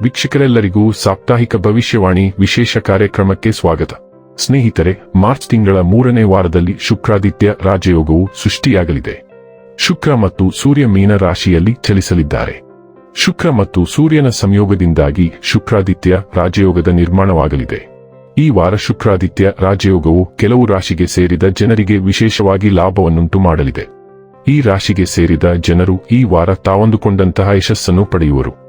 ವೀಕ್ಷಕರೆಲ್ಲರಿಗೂ ಸಾಪ್ತಾಹಿಕ ಭವಿಷ್ಯವಾಣಿ ವಿಶೇಷ ಕಾರ್ಯಕ್ರಮಕ್ಕೆ ಸ್ವಾಗತ. ಸ್ನೇಹಿತರೆ, ಮಾರ್ಚ್ ತಿಂಗಳ ಮೂರನೇ ವಾರದಲ್ಲಿ ಶುಕ್ರಾದಿತ್ಯ ರಾಜಯೋಗವು ಸೃಷ್ಟಿಯಾಗಲಿದೆ. ಶುಕ್ರ ಮತ್ತು ಸೂರ್ಯ ಮೀನ ರಾಶಿಯಲ್ಲಿ ಚಲಿಸಲಿದ್ದಾರೆ. ಶುಕ್ರ ಮತ್ತು ಸೂರ್ಯನ ಸಂಯೋಗದಿಂದಾಗಿ ಶುಕ್ರಾದಿತ್ಯ ರಾಜಯೋಗದ ನಿರ್ಮಾಣವಾಗಲಿದೆ. ಈ ವಾರ ಶುಕ್ರಾದಿತ್ಯ ರಾಜಯೋಗವು ಕೆಲವು ರಾಶಿಗೆ ಸೇರಿದ ಜನರಿಗೆ ವಿಶೇಷವಾಗಿ ಲಾಭವನ್ನುಂಟು ಮಾಡಲಿದೆ. ಈ ರಾಶಿಗೆ ಸೇರಿದ ಜನರು ಈ ವಾರ ತಾವಂದುಕೊಂಡಂತಹ ಯಶಸ್ಸನ್ನು ಪಡೆಯುವರು.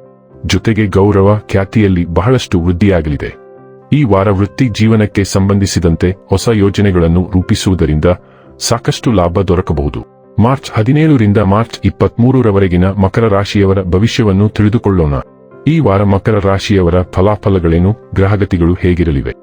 ಜೊತೆಗೆ ಗೌರವ, ಖ್ಯಾತಿಯಲ್ಲಿ ಬಹಳಷ್ಟು ವೃದ್ಧಿಯಾಗಲಿದೆ. ಈ ವಾರ ವೃತ್ತಿ ಜೀವನಕ್ಕೆ ಸಂಬಂಧಿಸಿದಂತೆ ಹೊಸ ಯೋಜನೆಗಳನ್ನು ರೂಪಿಸುವುದರಿಂದ ಸಾಕಷ್ಟು ಲಾಭ ದೊರಕಬಹುದು. ಮಾರ್ಚ್ ಹದಿನೇಳರಿಂದ ಮಾರ್ಚ್ ಇಪ್ಪತ್ಮೂರರವರೆಗಿನ ಮಕರ ರಾಶಿಯವರ ಭವಿಷ್ಯವನ್ನು ತಿಳಿದುಕೊಳ್ಳೋಣ. ಈ ವಾರ ಮಕರ ರಾಶಿಯವರ ಫಲಾಫಲಗಳೇನು, ಗ್ರಹಗತಿಗಳು ಹೇಗಿರಲಿವೆ?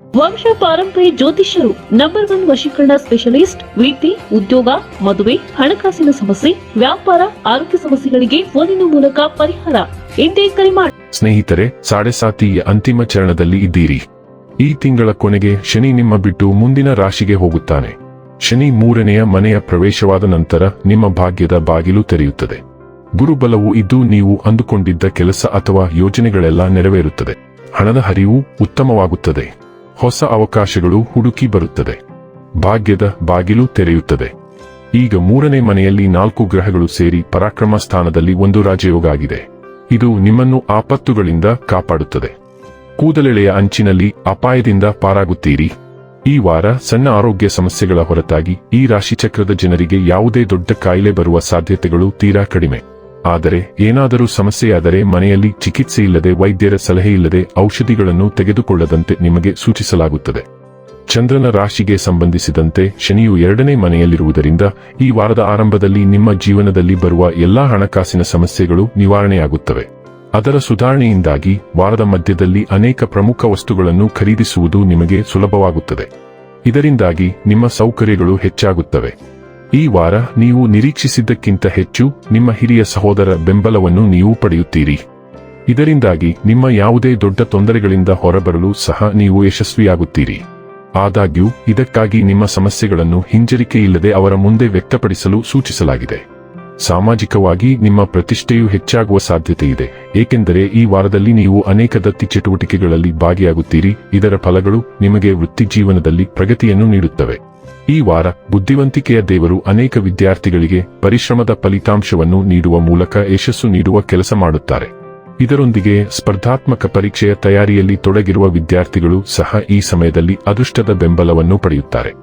ವಂಶ ಪಾರಂಪರ್ಯ ಜ್ಯೋತಿಷ್ಯರು ನಂಬರ್ ಒನ್ ವಶೀಕರಣ ಸ್ಪೆಷಲಿಸ್ಟ್ ವಿದ್ಯೆ ಉದ್ಯೋಗ, ಮದುವೆ, ಹಣಕಾಸಿನ ಸಮಸ್ಯೆ, ವ್ಯಾಪಾರ, ಆರೋಗ್ಯ ಸಮಸ್ಯೆಗಳಿಗೆ ಫೋನಿನ ಮೂಲಕ ಪರಿಹಾರ. ಎಂದೇ ಕರೆ ಮಾಡಿ ಸ್ನೇಹಿತರೆ ಸಾಡೆ ಸಾತಿಯ ಅಂತಿಮ ಚರಣದಲ್ಲಿ ಇದ್ದೀರಿ. ಈ ತಿಂಗಳ ಕೊನೆಗೆ ಶನಿ ನಿಮ್ಮ ಬಿಟ್ಟು ಮುಂದಿನ ರಾಶಿಗೆ ಹೋಗುತ್ತಾನೆ. ಶನಿ ಮೂರನೆಯ ಮನೆಯ ಪ್ರವೇಶವಾದ ನಂತರ ನಿಮ್ಮ ಭಾಗ್ಯದ ಬಾಗಿಲು ತೆರೆಯುತ್ತದೆ. ಗುರುಬಲವು ಇದ್ದು ನೀವು ಅಂದುಕೊಂಡಿದ್ದ ಕೆಲಸ ಅಥವಾ ಯೋಜನೆಗಳೆಲ್ಲ ನೆರವೇರುತ್ತದೆ. ಹಣದ ಹರಿವು ಉತ್ತಮವಾಗುತ್ತದೆ. ಹೊಸ ಅವಕಾಶಗಳು ಹುಡುಕಿ ಬರುತ್ತದೆ. ಭಾಗ್ಯದ ಬಾಗಿಲು ತೆರೆಯುತ್ತದೆ. ಈಗ ಮೂರನೇ ಮನೆಯಲ್ಲಿ ನಾಲ್ಕು ಗ್ರಹಗಳು ಸೇರಿ ಪರಾಕ್ರಮ ಸ್ಥಾನದಲ್ಲಿ ಒಂದು ರಾಜಯೋಗ ಆಗಿದೆ ಇದು ನಿಮ್ಮನ್ನು ಆಪತ್ತುಗಳಿಂದ ಕಾಪಾಡುತ್ತದೆ. ಕೂದಲೆಳೆಯ ಅಂಚಿನಲ್ಲಿ ಅಪಾಯದಿಂದ ಪಾರಾಗುತ್ತೀರಿ. ಈ ವಾರ ಸಣ್ಣ ಆರೋಗ್ಯ ಸಮಸ್ಯೆಗಳ ಹೊರತಾಗಿ ಈ ರಾಶಿಚಕ್ರದ ಜನರಿಗೆ ಯಾವುದೇ ದೊಡ್ಡ ಕಾಯಿಲೆ ಬರುವ ಸಾಧ್ಯತೆಗಳು ತೀರಾ ಕಡಿಮೆ. ಆದರೆ ಏನಾದರೂ ಸಮಸ್ಯೆಯಾದರೆ ಮನೆಯಲ್ಲಿ ಚಿಕಿತ್ಸೆ ಇಲ್ಲದೆ ವೈದ್ಯರ ಸಲಹೆ ಇಲ್ಲದೆ ಔಷಧಿಗಳನ್ನು ತೆಗೆದುಕೊಳ್ಳದಂತೆ ನಿಮಗೆ ಸೂಚಿಸಲಾಗುತ್ತದೆ. ಚಂದ್ರನ ರಾಶಿಗೆ ಸಂಬಂಧಿಸಿದಂತೆ ಶನಿಯು ಎರಡನೇ ಮನೆಯಲ್ಲಿರುವುದರಿಂದ ಈ ವಾರದ ಆರಂಭದಲ್ಲಿ ನಿಮ್ಮ ಜೀವನದಲ್ಲಿ ಬರುವ ಎಲ್ಲಾ ಹಣಕಾಸಿನ ಸಮಸ್ಯೆಗಳು ನಿವಾರಣೆಯಾಗುತ್ತವೆ. ಅದರ ಸುಧಾರಣೆಯಿಂದಾಗಿ ವಾರದ ಮಧ್ಯದಲ್ಲಿ ಅನೇಕ ಪ್ರಮುಖ ವಸ್ತುಗಳನ್ನು ಖರೀದಿಸುವುದು ನಿಮಗೆ ಸುಲಭವಾಗುತ್ತದೆ. ಇದರಿಂದಾಗಿ ನಿಮ್ಮ ಸೌಕರ್ಯಗಳು ಹೆಚ್ಚಾಗುತ್ತವೆ. ಈ ವಾರ ನೀವು ನಿರೀಕ್ಷಿಸಿದ್ದಕ್ಕಿಂತ ಹೆಚ್ಚು ನಿಮ್ಮ ಹಿರಿಯ ಸಹೋದರ ಬೆಂಬಲವನ್ನು ನೀವು ಪಡೆಯುತ್ತೀರಿ. ಇದರಿಂದಾಗಿ ನಿಮ್ಮ ಯಾವುದೇ ದೊಡ್ಡ ತೊಂದರೆಗಳಿಂದ ಹೊರಬರಲು ಸಹ ನೀವು ಯಶಸ್ವಿಯಾಗುತ್ತೀರಿ. ಆದಾಗ್ಯೂ, ಇದಕ್ಕಾಗಿ ನಿಮ್ಮ ಸಮಸ್ಯೆಗಳನ್ನು ಹಿಂಜರಿಕೆಯಿಲ್ಲದೆ ಅವರ ಮುಂದೆ ವ್ಯಕ್ತಪಡಿಸಲು ಸೂಚಿಸಲಾಗಿದೆ. ಸಾಮಾಜಿಕವಾಗಿ ನಿಮ್ಮ ಪ್ರತಿಷ್ಠೆಯು ಹೆಚ್ಚಾಗುವ ಸಾಧ್ಯತೆ ಇದೆ, ಏಕೆಂದರೆ ಈ ವಾರದಲ್ಲಿ ನೀವು ಅನೇಕ ದತ್ತಿ ಚಟುವಟಿಕೆಗಳಲ್ಲಿ ಭಾಗಿಯಾಗುತ್ತೀರಿ, ಇದರ ಫಲಗಳು ನಿಮಗೆ ವೃತ್ತಿಜೀವನದಲ್ಲಿ ಪ್ರಗತಿಯನ್ನು ನೀಡುತ್ತವೆ. ಈ ವಾರ ಬುದ್ಧಿವಂತಿಕೆಯ ದೇವರು ಅನೇಕ ವಿದ್ಯಾರ್ಥಿಗಳಿಗೆ ಪರಿಶ್ರಮದ ಫಲಿತಾಂಶವನ್ನು ನೀಡುವ ಮೂಲಕ ಯಶಸ್ಸು ನೀಡುವ ಕೆಲಸ ಮಾಡುತ್ತಾರೆ. ಇದರೊಂದಿಗೆ ಸ್ಪರ್ಧಾತ್ಮಕ ಪರೀಕ್ಷೆಯ ತಯಾರಿಯಲ್ಲಿ ತೊಡಗಿರುವ ವಿದ್ಯಾರ್ಥಿಗಳು ಸಹ ಈ ಸಮಯದಲ್ಲಿ ಅದೃಷ್ಟದ ಬೆಂಬಲವನ್ನು ಪಡೆಯುತ್ತಾರೆ.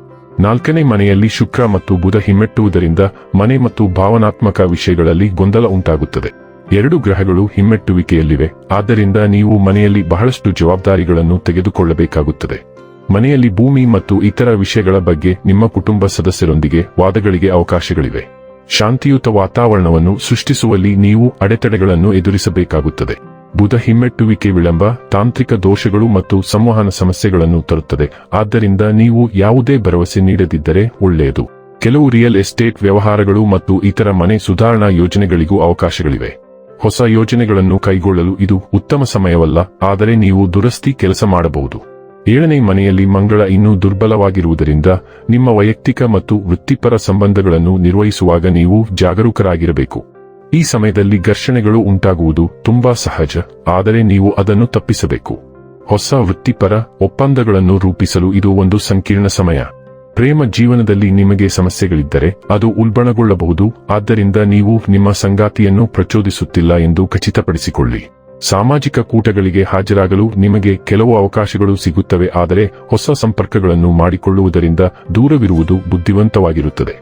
ನಾಲ್ಕನೇ ಮನೆಯಲ್ಲಿ ಶುಕ್ರ ಮತ್ತು ಬುಧ ಹಿಮ್ಮೆಟ್ಟುವುದರಿಂದ ಮನೆ ಮತ್ತು ಭಾವನಾತ್ಮಕ ವಿಷಯಗಳಲ್ಲಿ ಗೊಂದಲ ಉಂಟಾಗುತ್ತದೆ. ಎರಡು ಗ್ರಹಗಳು ಹಿಮ್ಮೆಟ್ಟುವಿಕೆಯಲ್ಲಿವೆ, ಆದ್ದರಿಂದ ನೀವು ಮನೆಯಲ್ಲಿ ಬಹಳಷ್ಟು ಜವಾಬ್ದಾರಿಗಳನ್ನು ತೆಗೆದುಕೊಳ್ಳಬೇಕಾಗುತ್ತದೆ. ಮನೆಯಲ್ಲಿ ಭೂಮಿ ಮತ್ತು ಇತರ ವಿಷಯಗಳ ಬಗ್ಗೆ ನಿಮ್ಮ ಕುಟುಂಬ ಸದಸ್ಯರೊಂದಿಗೆ ವಾದಗಳಿಗೆ ಅವಕಾಶಗಳಿವೆ. ಶಾಂತಿಯುತ ವಾತಾವರಣವನ್ನು ಸೃಷ್ಟಿಸುವಲ್ಲಿ ನೀವು ಅಡೆತಡೆಗಳನ್ನು ಎದುರಿಸಬೇಕಾಗುತ್ತದೆ. ಬುಧ ಹಿಮ್ಮೆಟ್ಟುವಿಕೆ ವಿಳಂಬ, ತಾಂತ್ರಿಕ ದೋಷಗಳು ಮತ್ತು ಸಂವಹನ ಸಮಸ್ಯೆಗಳನ್ನು ತರುತ್ತದೆ. ಆದ್ದರಿಂದ ನೀವು ಯಾವುದೇ ಭರವಸೆ ನೀಡದಿದ್ದರೆ ಒಳ್ಳೆಯದು. ಕೆಲವು ರಿಯಲ್ ಎಸ್ಟೇಟ್ ವ್ಯವಹಾರಗಳು ಮತ್ತು ಇತರ ಮನೆ ಸುಧಾರಣಾ ಯೋಜನೆಗಳಿಗೂ ಅವಕಾಶಗಳಿವೆ. ಹೊಸ ಯೋಜನೆಗಳನ್ನು ಕೈಗೊಳ್ಳಲು ಇದು ಉತ್ತಮ ಸಮಯವಲ್ಲ, ಆದರೆ ನೀವು ದುರಸ್ತಿ ಕೆಲಸ ಮಾಡಬಹುದು. ಏಳನೇ ಮನೆಯಲ್ಲಿ ಮಂಗಳ ಇನ್ನೂ ದುರ್ಬಲವಾಗಿರುವುದರಿಂದ ನಿಮ್ಮ ವೈಯಕ್ತಿಕ ಮತ್ತು ವೃತ್ತಿಪರ ಸಂಬಂಧಗಳನ್ನು ನಿರ್ವಹಿಸುವಾಗ ನೀವು ಜಾಗರೂಕರಾಗಿರಬೇಕು. ಈ ಸಮಯದಲ್ಲಿ ಘರ್ಷಣೆಗಳು ಉಂಟಾಗುವುದು ತುಂಬಾ ಸಹಜ, ಆದರೆ ನೀವು ಅದನ್ನು ತಪ್ಪಿಸಬೇಕು. ಹೊಸ ವೃತ್ತಿಪರ ಒಪ್ಪಂದಗಳನ್ನು ರೂಪಿಸಲು ಇದು ಒಂದು ಸಂಕೀರ್ಣ ಸಮಯ. ಪ್ರೇಮ ಜೀವನದಲ್ಲಿ ನಿಮಗೆ ಸಮಸ್ಯೆಗಳಿದ್ದರೆ ಅದು ಉಲ್ಬಣಗೊಳ್ಳಬಹುದು, ಆದ್ದರಿಂದ ನೀವು ನಿಮ್ಮ ಸಂಗಾತಿಯನ್ನು ಪ್ರಚೋದಿಸುತ್ತಿಲ್ಲ ಎಂದು ಖಚಿತಪಡಿಸಿಕೊಳ್ಳಿ. ಸಾಮಾಜಿಕ ಕೂಟಗಳಿಗೆ ಹಾಜರಾಗಲು ನಿಮಗೆ ಕೆಲವು ಅವಕಾಶಗಳು ಸಿಗುತ್ತವೆ, ಆದರೆ ಹೊಸ ಸಂಪರ್ಕಗಳನ್ನು ಮಾಡಿಕೊಳ್ಳುವುದರಿಂದ ದೂರವಿರುವುದು ಬುದ್ಧಿವಂತವಾಗಿರುತ್ತದೆ.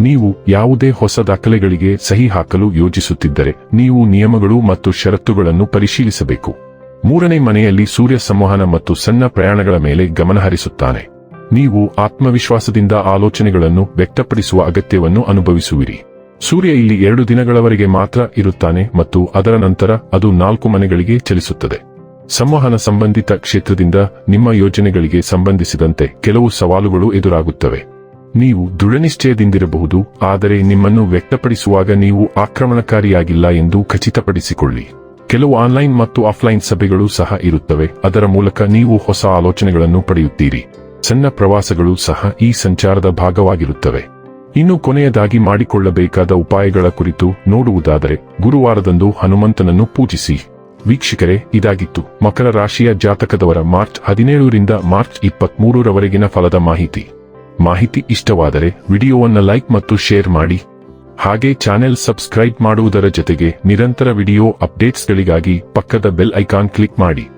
ನೀವು ಯಾವುದೇ ಹೊಸ ದಾಖಲೆಗಳಿಗೆ ಸಹಿ ಹಾಕಲು ಯೋಜಿಸುತ್ತಿದ್ದರೆ, ನೀವು ನಿಯಮಗಳು ಮತ್ತು ಷರತ್ತುಗಳನ್ನು ಪರಿಶೀಲಿಸಬೇಕು. ಮೂರನೇ ಮನೆಯಲ್ಲಿ ಸೂರ್ಯ ಸಂವಹನ ಮತ್ತು ಸಣ್ಣ ಪ್ರಯಾಣಗಳ ಮೇಲೆ ಗಮನಹರಿಸುತ್ತಾನೆ ನೀವು ಆತ್ಮವಿಶ್ವಾಸದಿಂದ ಆಲೋಚನೆಗಳನ್ನು ವ್ಯಕ್ತಪಡಿಸುವ ಅಗತ್ಯವನ್ನು ಅನುಭವಿಸುವಿರಿ. ಸೂರ್ಯ ಇಲ್ಲಿ ಎರಡು ದಿನಗಳವರೆಗೆ ಮಾತ್ರ ಇರುತ್ತಾನೆ ಮತ್ತು ಅದರ ನಂತರ ಅದು ನಾಲ್ಕು ಮನೆಗಳಿಗೆ ಚಲಿಸುತ್ತದೆ. ಸಂವಹನ ಸಂಬಂಧಿತ ಕ್ಷೇತ್ರದಿಂದ ನಿಮ್ಮ ಯೋಜನೆಗಳಿಗೆ ಸಂಬಂಧಿಸಿದಂತೆ ಕೆಲವು ಸವಾಲುಗಳು ಎದುರಾಗುತ್ತವೆ. ನೀವು ದೃಢನಿಶ್ಚಯದಿಂದಿರಬಹುದು, ಆದರೆ ನಿಮ್ಮನ್ನು ವ್ಯಕ್ತಪಡಿಸುವಾಗ ನೀವು ಆಕ್ರಮಣಕಾರಿಯಾಗಿಲ್ಲ ಎಂದು ಖಚಿತಪಡಿಸಿಕೊಳ್ಳಿ. ಕೆಲವು ಆನ್ಲೈನ್ ಮತ್ತು ಆಫ್ಲೈನ್ ಸಭೆಗಳು ಸಹ ಇರುತ್ತವೆ, ಅದರ ಮೂಲಕ ನೀವು ಹೊಸ ಆಲೋಚನೆಗಳನ್ನು ಪಡೆಯುತ್ತೀರಿ. ಸಣ್ಣ ಪ್ರವಾಸಗಳು ಸಹ ಈ ಸಂಚಾರದ ಭಾಗವಾಗಿರುತ್ತವೆ. ಇನ್ನು ಕೊನೆಯದಾಗಿ ಮಾಡಿಕೊಳ್ಳಬೇಕಾದ ಉಪಾಯಗಳ ಕುರಿತು ನೋಡುವುದಾದರೆ ಗುರುವಾರದಂದು ಹನುಮಂತನನ್ನು ಪೂಜಿಸಿ. ವೀಕ್ಷಕರೇ, ಇದಾಗಿತ್ತು. ಮಕರ ರಾಶಿಯ ಜಾತಕದವರ ಮಾರ್ಚ್ ಹದಿನೇಳರಿಂದ ಮಾರ್ಚ್ ಇಪ್ಪತ್ಮೂರರವರೆಗಿನ ಫಲದ ಮಾಹಿತಿ. ಮಾಹಿತಿ ಇಷ್ಟವಾದರೆ ವಿಡಿಯೋವನ್ನು ಲೈಕ್ ಮತ್ತು ಶೇರ್ ಮಾಡಿ. ಹಾಗೆ ಚಾನೆಲ್ ಸಬ್ಸ್ಕ್ರೈಬ್ ಮಾಡುವುದರ ಜೊತೆಗೆ ನಿರಂತರ ವಿಡಿಯೋ ಅಪ್ಡೇಟ್ಸ್ಗಳಿಗಾಗಿ ಪಕ್ಕದ ಬೆಲ್ ಐಕಾನ್ ಕ್ಲಿಕ್ ಮಾಡಿ.